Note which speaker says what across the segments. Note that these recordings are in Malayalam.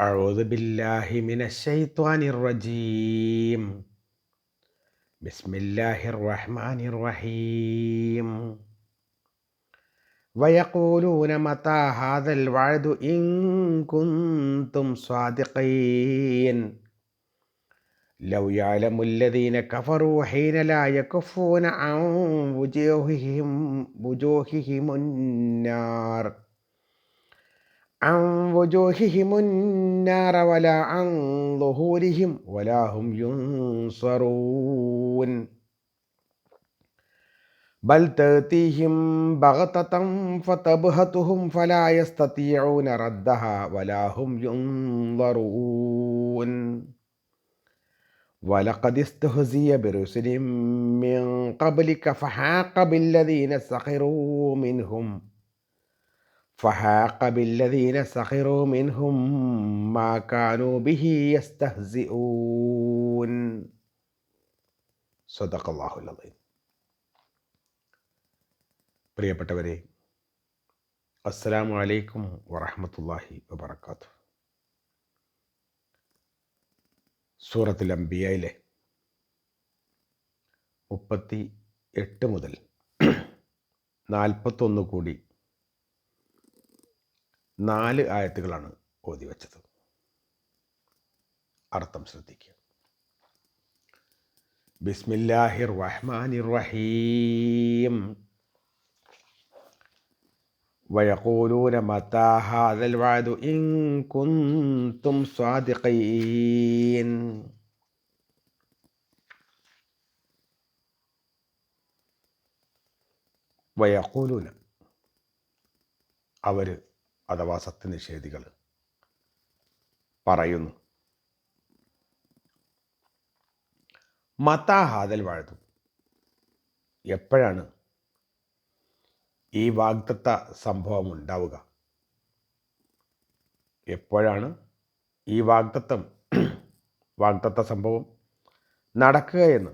Speaker 1: أعوذ بالله من الشيطان الرجيم بسم الله الرحمن الرحيم ويقولون متى هذا الوعد إن كنتم صادقين لو يعلم الذين كفروا حين لا يكفون عن وجوههم وجوههم النار عن وجوههم النار ولا عن ظهورهم ولا هم ينصرون. بل تأتيهم بغتة فتبهتهم فلا يستطيعون ردها ولا هم ينظرون. ولقد استهزي برسل من قبلك فحاق بالذين سخروا منهم. فحاق بالذين سخروا منهم ما كانوا به يستهزئون صدق الله العظيم പ്രിയപ്പെട്ടവരെ അസ്സലാമു അലൈക്കും വറഹമത്തല്ലാഹി വബർക്കാത്തു സൂറത്തുൽ അംബിയയിലെ മുപ്പത്തി എട്ട് മുതൽ നാൽപ്പത്തൊന്ന് കൂടി നാല് ആയത്തുകളാണ് ഓതി വച്ചത് അർത്ഥം ശ്രദ്ധിക്കുക ബിസ്മില്ലാഹിർ റഹ്മാനിർ റഹീം ويقولون متى هذا الوعد إن كنتم صادقين വയക്കൂലൂന അവർ അഥവാ സത്യനിഷേധികൾ പറയുന്നു. മത്താഹാദൽ വാഴ്ത്തു എപ്പോഴാണ് ഈ വാഗ്ദത്ത സംഭവം ഉണ്ടാവുക? എപ്പോഴാണ് ഈ വാഗ്ദത്തം വാഗ്ദത്ത സംഭവം നടക്കുകയെന്ന്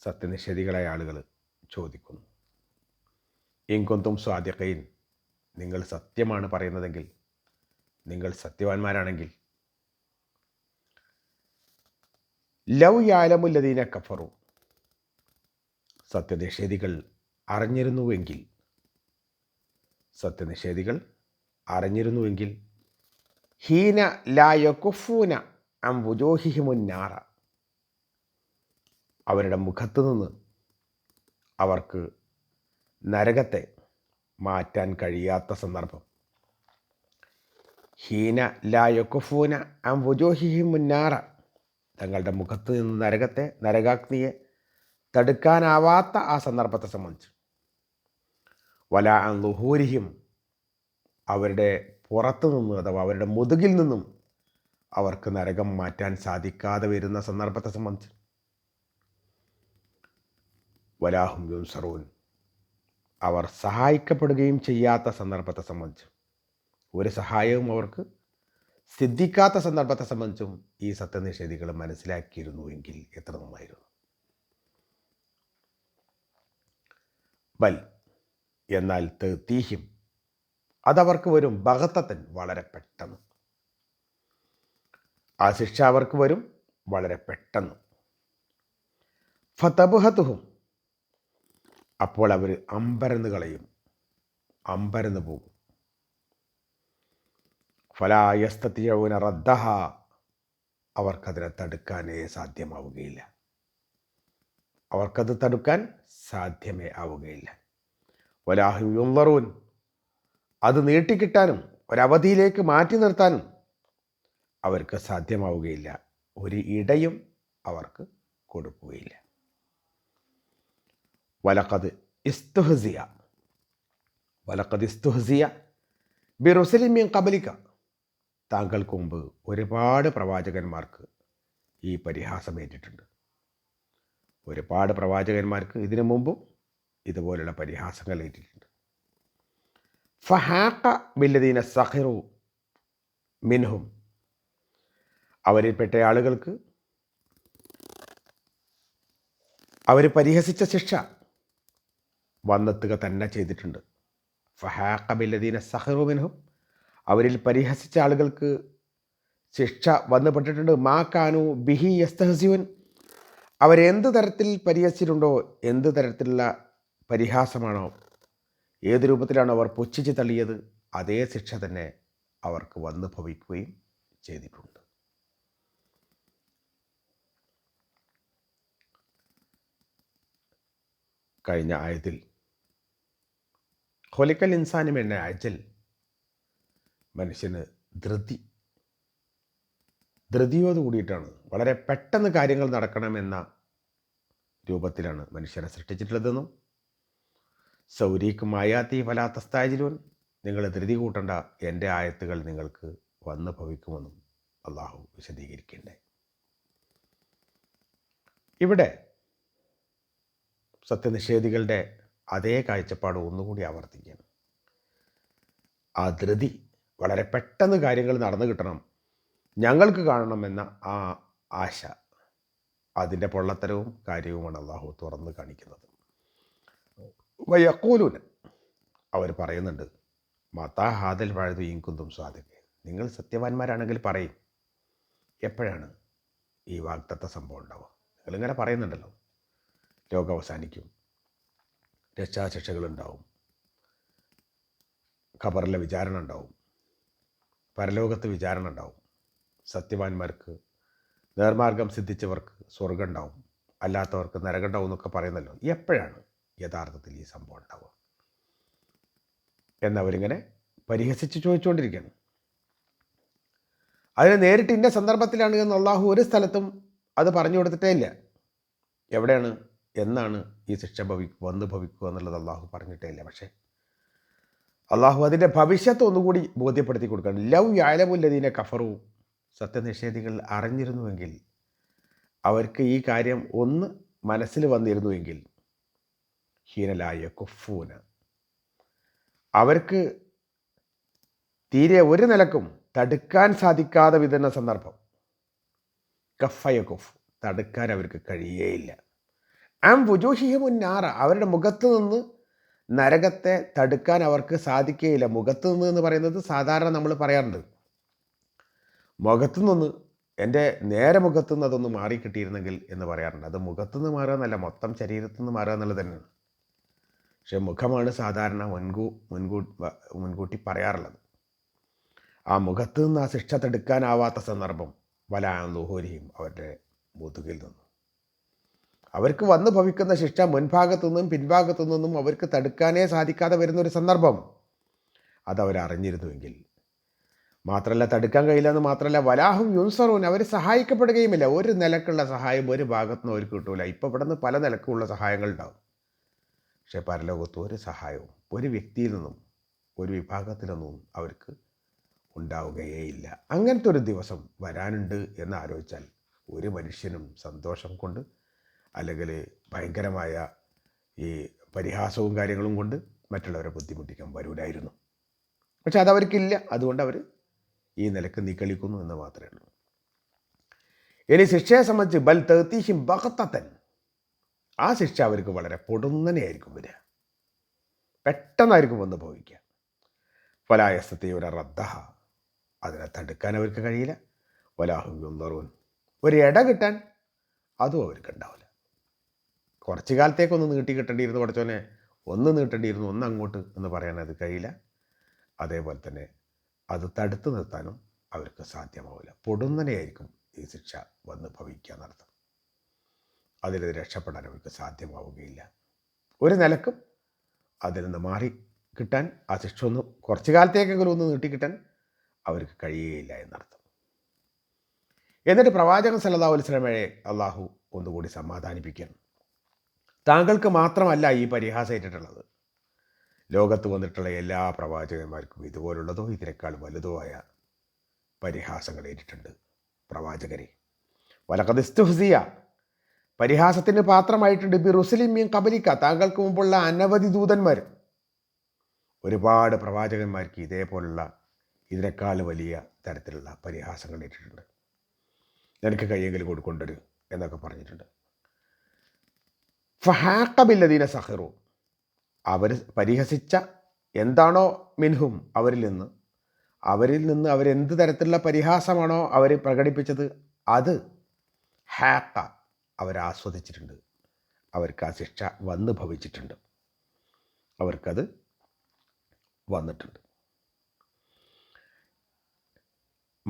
Speaker 1: സത്യനിഷേധികളായ ആളുകൾ ചോദിക്കുന്നു. ഇങ്കൊന്തും സ്വാദ്യക്കയിൻ നിങ്ങൾ സത്യമാണ് പറയുന്നതെങ്കിൽ നിങ്ങൾ സത്യവാന്മാരാണെങ്കിൽ ലവ് യാലമുല്ലദീന കഫറു. സത്യനിഷേധികൾ അറിഞ്ഞിരുന്നുവെങ്കിൽ സത്യനിഷേധികൾ അറിഞ്ഞിരുന്നുവെങ്കിൽ ഹീന ലായക്കുഫൂന അം വുജോഹിഹിമുന്നാറ അവരുടെ മുഖത്തു നിന്ന് അവർക്ക് നരകത്തെ മാറ്റാൻ കഴിയാത്ത സന്ദർഭം. ഹീന ലായൊക്കുഫൂന ആം വുജോഹിഹി മുന്നാറ. തങ്ങളുടെ മുഖത്ത് നിന്ന് നരകത്തെ നരകാഗ്നിയെ തടുക്കാനാവാത്ത ആ സന്ദർഭത്തെ സംബന്ധിച്ച്. വല ലുഹൂരിഹിം അവരുടെ പുറത്തു നിന്നും അഥവാ അവരുടെ മുതുകിൽ നിന്നും അവർക്ക് നരകം മാറ്റാൻ സാധിക്കാതെ വരുന്ന സന്ദർഭത്തെ സംബന്ധിച്ച്. വലാഹും യുൻസറൂൻ. അവർ സഹായിക്കപ്പെടുകയും ചെയ്യാത്ത സന്ദർഭത്തെ സംബന്ധിച്ച് ഒരു സഹായവും അവർക്ക് സിദ്ധിക്കാത്ത സന്ദർഭത്തെ സംബന്ധിച്ചും ഈ സത്യനിഷേധികൾ മനസ്സിലാക്കിയിരുന്നുവെങ്കിൽ എത്ര നന്നായിരുന്നു. ബൽ എന്നാൽ തീഹ്യം അതവർക്ക് വരും ഭഗത്തത്തൻ വളരെ പെട്ടെന്ന്. ആ ശിക്ഷ അവർക്ക് വരും വളരെ പെട്ടെന്ന്. ഫതബുഹത്തുഹും അപ്പോൾ അവർ അമ്പരന്ന് കളയും. അമ്പരന്ന് പോകും. ഫലായസ്തീയവുന റദ്ദഹ. അവർക്കതിനെ തടുക്കാനേ സാധ്യമാവുകയില്ല. അവർക്കത് തടുക്കാൻ സാധ്യമേ ആവുകയില്ല. വലാഹു യുള്ളറൂൻ അത് നീട്ടിക്കിട്ടാനും ഒരവധിയിലേക്ക് മാറ്റി നിർത്താനും അവർക്ക് സാധ്യമാവുകയില്ല. ഒരു ഇടയും അവർക്ക് കൊടുക്കുകയില്ല. വലക്കത് ഇസ്തുഹസിയ. വലക്കത് ഇസ്തുഹസിയ. ബി ബിറുസലിമ്യം കബലിക്ക താങ്കൾക്ക് മുമ്പ് ഒരുപാട് പ്രവാചകന്മാർക്ക് ഈ പരിഹാസമേറ്റിട്ടുണ്ട് ഒരുപാട് പ്രവാചകന്മാർക്ക് ഇതിനു മുമ്പും ഇതുപോലുള്ള പരിഹാസങ്ങൾ ഏറ്റിട്ടുണ്ട്. ഫഹാക്ക ബില്ലദീന സഹിറു മിൻഹും. അവരിൽപ്പെട്ട ആളുകൾക്ക് അവർ പരിഹസിച്ച ശിക്ഷ വന്നെത്തുക തന്നെ ചെയ്തിട്ടുണ്ട്. ഫഹാക്കബില്ലദീന ബില്ലദീന സഹിറു അവരിൽ പരിഹസിച്ച ആളുകൾക്ക് ശിക്ഷ വന്നുപെട്ടിട്ടുണ്ട് മാ കാനു ബിഹി യസ്തഹസ്യുൻ. അവരെന്ത് തരത്തിൽ പരിഹസിച്ചിട്ടുണ്ടോ എന്ത് തരത്തിലുള്ള പരിഹാസമാണോ ഏത് രൂപത്തിലാണോ അവർ പുച്ഛിച്ച് തള്ളിയത് അതേ ശിക്ഷ തന്നെ അവർക്ക് വന്നു ഭവിക്കുകയും ചെയ്തിട്ടുണ്ട്. കഴിഞ്ഞ ആയത്തിൽ ഹൊലിക്കൽ ഇൻസാനും എന്ന അജൽ. മനുഷ്യന് ധൃതി. ധൃതിയോട് കൂടിയിട്ടാണ്. വളരെ പെട്ടെന്ന് കാര്യങ്ങൾ നടക്കണമെന്ന രൂപത്തിലാണ് മനുഷ്യനെ സൃഷ്ടിച്ചിട്ടുള്ളതെന്നും സൗരീക്കും ആയാത്തി ഫലാത്തസ്താജിലുവൻ നിങ്ങൾ ധൃതി കൂട്ടേണ്ട എന്റെ ആയത്തുകൾ നിങ്ങൾക്ക് വന്ന് ഭവിക്കുമെന്നും അള്ളാഹു വിശദീകരിക്കണ്ടേ ഇവിടെ സത്യനിഷേധികളുടെ അതേ കാഴ്ചപ്പാട് ഒന്നുകൂടി ആവർത്തിക്കുകയാണ് ആ ധൃതി വളരെ പെട്ടെന്ന് കാര്യങ്ങൾ നടന്നു കിട്ടണം. ഞങ്ങൾക്ക് കാണണമെന്ന ആ ആശ അതിന്റെ പൊള്ളത്തരവും കാര്യവുമാണ് അള്ളാഹു തുറന്ന് കാണിക്കുന്നത്. വയക്കൂലൂന് അവർ പറയുന്നുണ്ട് മതാ ഹാദൽ വഴുതു ഇങ്കുന്തും സ്വാധീനം നിങ്ങൾ സത്യവാന്മാരാണെങ്കിൽ പറയും എപ്പോഴാണ് ഈ വാഗ്ദത്ത സംഭവം ഉണ്ടാവുക? നിങ്ങളിങ്ങനെ പറയുന്നുണ്ടല്ലോ. ലോകം അവസാനിക്കും. രക്ഷാശിക്ഷകളുണ്ടാവും. ഖബറിലെ വിചാരണ ഉണ്ടാവും പരലോകത്ത് വിചാരണ ഉണ്ടാവും സത്യവാന്മാർക്ക് നേർമാർഗം സിദ്ധിച്ചവർക്ക് സ്വർഗം ഉണ്ടാവും അല്ലാത്തവർക്ക് നരകം ഉണ്ടാവും എന്നൊക്കെ പറയുന്നല്ലോ. എപ്പോഴാണ് യഥാർത്ഥത്തിൽ ഈ സംഭവം ഉണ്ടാവുക? എന്നവരിങ്ങനെ പരിഹസിച്ച് ചോദിച്ചുകൊണ്ടിരിക്കുകയാണ്. അതിനെ നേരിട്ട് ഇന്ന സന്ദർഭത്തിലാണ് എന്ന് ഒരു സ്ഥലത്തും അത് പറഞ്ഞു കൊടുത്തിട്ടേ ഇല്ല. എവിടെയാണ്? എന്നാണ് ഈ ശിക്ഷ ഭവി വന്ന് ഭവിക്കുക എന്നുള്ളത് അള്ളാഹു പറഞ്ഞിട്ടേ ഇല്ല പക്ഷേ അള്ളാഹു അതിന്റെ ഭവിഷ്യത്ത് ഒന്നുകൂടി ബോധ്യപ്പെടുത്തി കൊടുക്കണം ലവ് യാലമുല്ലതീനെ കഫറു സത്യനിഷേധികൾ അറിഞ്ഞിരുന്നുവെങ്കിൽ അവർക്ക് ഈ കാര്യം ഒന്ന് മനസ്സിൽ വന്നിരുന്നുവെങ്കിൽ ഹീനലായ കുഫൂന അവർക്ക് തീരെ ഒരു നിലക്കും തടുക്കാൻ സാധിക്കാതെ വിതരണ സന്ദർഭം കഫയ കുഫ് തടുക്കാൻ അവർക്ക് കഴിയേയില്ല. ആം വുജോഹിഹമുന്നാറ അവരുടെ മുഖത്ത് നിന്ന് നരകത്തെ തടുക്കാൻ അവർക്ക് സാധിക്കുകയില്ല. മുഖത്ത് നിന്ന് എന്ന് പറയുന്നത് സാധാരണ നമ്മൾ പറയാറുണ്ട്. മുഖത്തു നിന്ന് എന്റെ നേരെ മുഖത്തു നിന്ന് അതൊന്ന് മാറിക്കിട്ടിയിരുന്നെങ്കിൽ എന്ന് പറയാറുണ്ട്. അത് മുഖത്തു നിന്ന് മാറുക എന്നല്ല മൊത്തം ശരീരത്തിൽ നിന്ന് മാറുക എന്നുള്ളത് തന്നെയാണ്. പക്ഷേ മുഖമാണ് സാധാരണ മുൻകൂ മുൻകൂ മുൻകൂട്ടി പറയാറുള്ളത്. ആ മുഖത്ത് നിന്ന് ആ ശിക്ഷ തടുക്കാനാവാത്ത സന്ദർഭം വലാന്നുഹോരിയും അവരുടെ മുതുകിൽ നിന്നും. അവർക്ക് വന്നു ഭവിക്കുന്ന ശിക്ഷ മുൻഭാഗത്തു നിന്നും പിൻഭാഗത്തു നിന്നും അവർക്ക് തടുക്കാനേ സാധിക്കാതെ വരുന്നൊരു സന്ദർഭം. അതവരറിഞ്ഞിരുന്നുവെങ്കിൽ മാത്രമല്ല തടുക്കാൻ കഴിയില്ലെന്ന് മാത്രമല്ല വലാഹും യുൻസറൂൻ അവർ സഹായിക്കപ്പെടുകയുമില്ല. ഒരു നിലക്കുള്ള സഹായം ഒരു ഭാഗത്തു നിന്ന് അവർക്ക് കിട്ടൂല. ഇപ്പോൾ ഇവിടെ നിന്ന് പല നിലക്കുള്ള സഹായങ്ങൾ ഉണ്ടാവും പക്ഷേ പരലോകത്ത് ഒരു സഹായവും ഒരു വ്യക്തിയിൽ നിന്നും ഒരു വിഭാഗത്തിൽ നിന്നും അവർക്ക് ഉണ്ടാവുകയേയില്ല. അങ്ങനത്തെ ഒരു ദിവസം വരാനുണ്ട് എന്ന് ആലോചിച്ചാൽ ഒരു മനുഷ്യനും സന്തോഷം കൊണ്ട് അല്ലെങ്കിൽ ഭയങ്കരമായ ഈ പരിഹാസവും കാര്യങ്ങളും കൊണ്ട് മറ്റുള്ളവരെ ബുദ്ധിമുട്ടിക്കാൻ വരൂലായിരുന്നു. പക്ഷെ അതവർക്കില്ല. അതുകൊണ്ട് അവർ ഈ നിലയ്ക്ക് നീക്കളിക്കുന്നു എന്ന് മാത്രമേ ഉള്ളൂ. ഇനി ശിക്ഷയെ സംബന്ധിച്ച് ബൽ തേത്തീഹിം ബഹത്തത്തൻ ആ ശിക്ഷ അവർക്ക് വളരെ പൊടുന്നനെയായിരിക്കും വരിക. പെട്ടെന്നായിരിക്കും വന്ന് ഭവിക്കുക ഫലായസത്തെ ഒരു റദ്ദഹ അതിനെ തടുക്കാൻ അവർക്ക് കഴിയില്ല. വലാഹും ഒരു ഇട കിട്ടാൻ അതും അവർക്ക് ഉണ്ടാവില്ല കുറച്ച് കാലത്തേക്കൊന്ന് നീട്ടി കിട്ടേണ്ടിയിരുന്നു പഠിച്ചോനെ ഒന്ന് നീട്ടേണ്ടിയിരുന്നു ഒന്ന് അങ്ങോട്ട് എന്ന് പറയാൻ അത് കഴിയില്ല. അതേപോലെ തന്നെ അത് തടുത്തു നിർത്താനും അവർക്ക് സാധ്യമാവില്ല. പൊടുന്നനെയായിരിക്കും ഈ ശിക്ഷ വന്ന് ഭവിക്കുക എന്നർത്ഥം അതിൽ രക്ഷപ്പെടാൻ അവർക്ക് സാധ്യമാവുകയില്ല. ഒരു നിലക്കും അതിൽ നിന്ന് മാറി കിട്ടാൻ ആ ശിക്ഷ ഒന്ന് കുറച്ച് കാലത്തേക്കെങ്കിലും ഒന്ന് നീട്ടിക്കിട്ടാൻ അവർക്ക് കഴിയുകയില്ല എന്നർത്ഥം. എന്നിട്ട് പ്രവാചകൻ സല്ലല്ലാഹു അലൈഹി അള്ളാഹു ഒന്നുകൂടി സമാധാനിപ്പിക്കണം താങ്കൾക്ക് മാത്രമല്ല ഈ പരിഹാസം ഏറ്റിട്ടുള്ളത് ലോകത്ത് വന്നിട്ടുള്ള എല്ലാ പ്രവാചകന്മാർക്കും ഇതുപോലുള്ളതോ ഇതിനേക്കാൾ വലുതോ ആയ പരിഹാസങ്ങൾ ഏറ്റിട്ടുണ്ട്. പ്രവാചകരെ വലക്കതിസ്തുഹസിയ പരിഹാസത്തിന് പാത്രമായിട്ടുണ്ട് ബി റുസലിമ്യം കബലിക്ക താങ്കൾക്ക് മുമ്പുള്ള അനവധി ദൂതന്മാർ. ഒരുപാട് പ്രവാചകന്മാർക്ക് ഇതേപോലുള്ള ഇതിനേക്കാൾ വലിയ തരത്തിലുള്ള പരിഹാസങ്ങൾ ഏറ്റിട്ടുണ്ട്. നിനക്ക് കയ്യെങ്കിലും കൊടുക്കൊണ്ടൊരു എന്നൊക്കെ പറഞ്ഞിട്ടുണ്ട്. ഫഹാക്കബില്ലദീന സഹറു. അവർ പരിഹസിച്ച എന്താണോ മിൻഹും അവരിൽ നിന്ന്. അവരിൽ നിന്ന് അവരെന്ത് തരത്തിലുള്ള പരിഹാസമാണോ അവർ പ്രകടിപ്പിച്ചത് അത് ഹാക്ക അവരാസ്വദിച്ചിട്ടുണ്ട് അവർക്ക് ആ ശിക്ഷ വന്നു ഭവിച്ചിട്ടുണ്ട്. അവർക്കത് വന്നിട്ടുണ്ട്.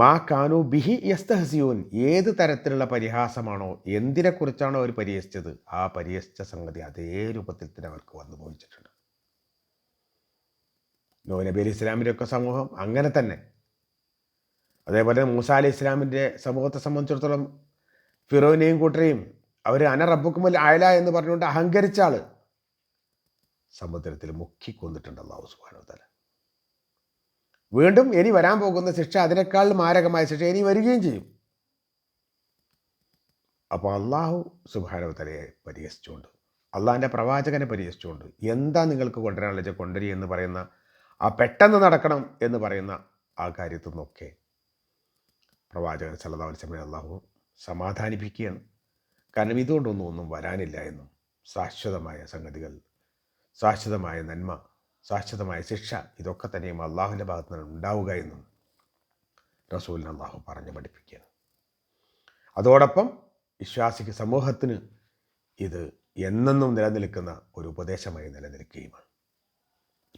Speaker 1: മാ കാനു ബിഹി യസ്തഹസിയൂൻ. ഏത് തരത്തിലുള്ള പരിഹാസമാണോ എന്തിനെക്കുറിച്ചാണോ അവർ പരിഹസിച്ചത് ആ പരിഹസിച്ച സംഗതി അതേ രൂപത്തിൽ തന്നെ അവർക്ക് വന്നു ഭവിച്ചിട്ടുണ്ട് നോ നബി അലി ഇസ്ലാമിന്റെയൊക്കെ സമൂഹം അങ്ങനെ തന്നെ. അതേപോലെ മൂസ അലി ഇസ്ലാമിന്റെ സമൂഹത്തെ സംബന്ധിച്ചിടത്തോളം ഫിറോനെയും കൂട്ടരെയും അവർ അന റബ്ബുക്കുമൽ അയല എന്ന് പറഞ്ഞുകൊണ്ട് അഹങ്കരിച്ച ആൾ. സമുദ്രത്തിൽ മുക്കിക്കൊന്നിട്ടുണ്ട് അള്ളാഹു വ തല വീണ്ടും ഇനി വരാൻ പോകുന്ന ശിക്ഷ അതിനേക്കാൾ മാരകമായ ശിക്ഷ ഇനി വരികയും ചെയ്യും. അപ്പോൾ അള്ളാഹു സുഭാരവതലയെ തലയെ പരിഹസിച്ചുകൊണ്ട് അള്ളാഹിന്റെ പ്രവാചകനെ പരിഹസിച്ചുകൊണ്ട് എന്താ നിങ്ങൾക്ക് കൊണ്ടുവരാനുള്ള വെച്ചാൽ കൊണ്ടുവരിക എന്ന് പറയുന്ന ആ പെട്ടെന്ന് നടക്കണം എന്ന് പറയുന്ന ആ കാര്യത്തിൽ നിന്നൊക്കെ പ്രവാചകൻ അലൈഹി വസല്ലം അള്ളാഹു സമാധാനിപ്പിക്കുകയാണ്. കാരണം ഇതുകൊണ്ടൊന്നും ഒന്നും വരാനില്ല എന്നും ശാശ്വതമായ സംഗതികൾ ശാശ്വതമായ നന്മ ശാശ്വതമായ ശിക്ഷ ഇതൊക്കെ തന്നെയും അള്ളാഹുവിന്റെ ഭാഗത്ത് നിന്ന് ഉണ്ടാവുക എന്നും റസൂലിന് അള്ളാഹു പറഞ്ഞു പഠിപ്പിക്കുകയാണ്. അതോടൊപ്പം വിശ്വാസിക്ക് സമൂഹത്തിന് ഇത് എന്നെന്നും നിലനിൽക്കുന്ന ഒരു ഉപദേശമായി നിലനിൽക്കുകയുമാണ്.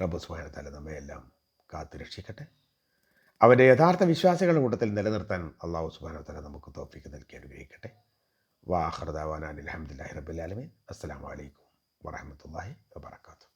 Speaker 1: റബ്ബു തല നമ്മയെല്ലാം കാത്തു രക്ഷിക്കട്ടെ. അവന്റെ യഥാർത്ഥ വിശ്വാസികളുടെ കൂട്ടത്തിൽ നിലനിർത്താൻ അള്ളാഹു സുബാന തല നമുക്ക് തോഫിക്ക് നൽകി അനുഗ്രഹിക്കട്ടെ. വാഹർദാവാൻ അലഹമുല്ലാഹി റബ്ബുലാലമീൻ അസ്സാം വലൈക്കും വറഹമത്തല്ലാഹി വാത്തു